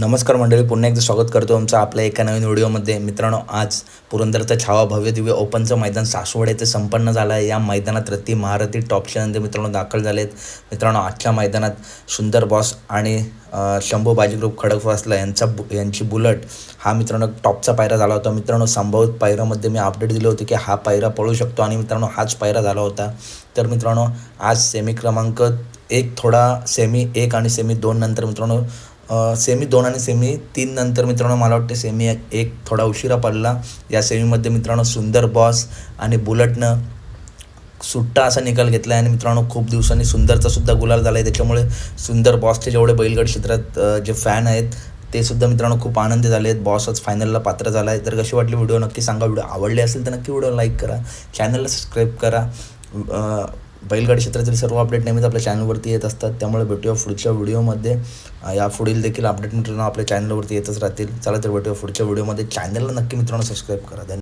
नमस्कार मंडळी पुन्हा एकदा स्वागत करतो आमचं आपल्या एका नवीन व्हिडिओमध्ये. मित्रांनो आज पुरंदरचं छावा भव्य दिव्य ओपनचं मैदान सासवड येथे संपन्न झालं आहे. या मैदानात रत्ती महारथी टॉपच्या नंतर मित्रांनो दाखल झाले आहेत मित्रांनो आजच्या मैदानात सुंदर बॉस आणि शंभू बाजी ग्रुप खडकवासला यांचा बु यांची बुलट. हा मित्रांनो टॉपचा पायरा झाला होता. मित्रांनो संभावित पायऱ्यामध्ये मी अपडेट दिले होते की हा पायरा पळू शकतो आणि मित्रांनो हाच पायरा झाला होता. तर मित्रांनो आज सेमी क्रमांक एक थोडा सेमी एक आणि सेमी दोन नंतर मित्रांनो सेमी दोन आणि सेमी तीन नंतर मित्रांनो मला वाटते सेमी एक एक थोडा उशिरा पडला. या सेमीमध्ये मित्रांनो सुंदर बॉस आणि बुलटनं सुट्टा असा निकाल घेतला आहे आणि मित्रांनो खूप दिवसांनी सुंदरचा सुद्धा गुलाल झाला आहे त्याच्यामुळे सुंदर बॉसचे जेवढे बैलगड क्षेत्रात जे फॅन आहेत ते सुद्धा मित्रांनो खूप आनंदी झाले आहेत. बॉसच फायनलला पात्र झाला आहे तर कशी वाटली व्हिडिओ नक्की सांगा. व्हिडिओ आवडले असेल तर नक्की व्हिडिओ लाईक करा. चॅनलला सबस्क्राईब करा. बैलगाडी क्षेत्रातील सर्व अपडेट नेहमीच आपल्या चॅनलवरती येत असतात. त्यामुळे भेटूया पुढच्या व्हिडिओमध्ये या पुढील देखील अपडेट मित्रांनो आपल्या चॅनलवरती येतच राहतील. चला तर भेटूया पुढच्या व्हिडिओमध्ये चॅनलला नक्की मित्रांनो सबस्क्राईब करा. धन्यवाद.